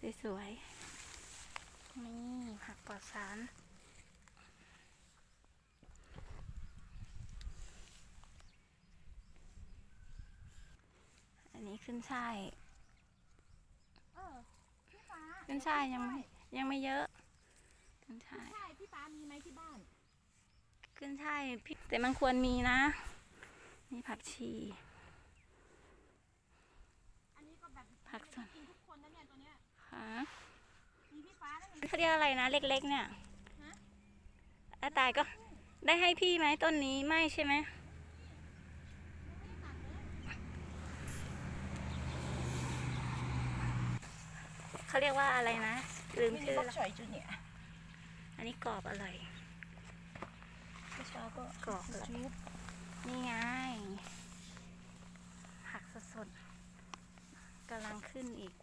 สวยๆ นี่ผักปลอดสาร อันนี้ขึ้นช่ายเออพี่ฟ้าขึ้นช่ายยังไม่ยังไม่เยอะ ขึ้นช่าย ใช่พี่ฟ้ามีไหมที่บ้าน ขึ้นช่ายพี่แต่มันควรมีนะ นี่ผักชี อันนี้ก็แบบ ผักสด กินทุกคนนะเนี่ยตัวเนี้ย ค่ะ มีพี่ฟ้าแล้วนี่ เขาเรียกอะไรนะ เล็ก ๆ เนี่ยฮะอาตายก็ได้ให้พี่ไหมต้นนี้ไม่ใช่ไหมเขาเรียกว่าอะไรนะลืมมินิชื่อบ็อกแล้วชอยจูเนียร์อันนี้กรอบอร่อยเมื่อเช้าก็กรอบเลยจุ๊บนี่ไงผักสดๆกำลังขึ้นอีก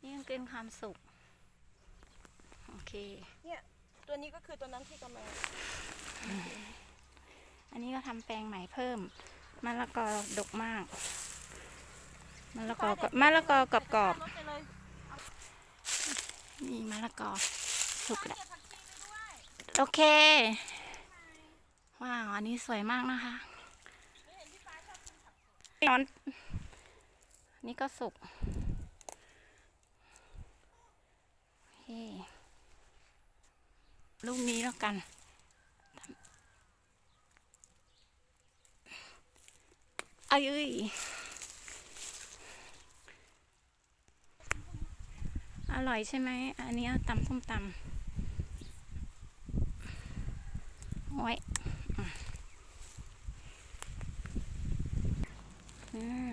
นี่ยังเป็นความสุขโอ เค เนี่ยตัวนี้ก็คือตัวนั้นที่กำลังอันนี้ก็ทำแปลงใหม่เพิ่มมะละกอดกมากมะละกอก็มะละกอกรอบรถไปเลยๆนี่มะละกอสุกแล้วเก็บผักชีไปด้วยโอเค ว้าว อันนี้สวยมากนะคะนอนนี่ก็สุกโอเค ลูกนี้แล้วกัน เอ้ยอร่อยใช่ไหม อันนี้ตำส้มตำโอ้ยอะอืม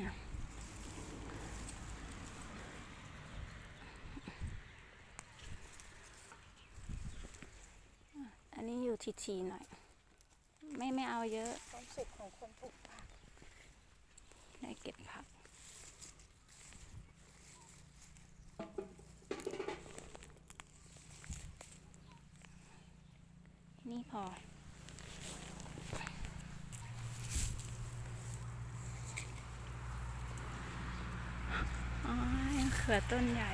อันนี้อยู่ ทีๆหน่อย ไม่ไม่เอาเยอะความสุขของคนปลูกผักได้เก็บผัก นี่พออ๋อเขือต้นใหญ่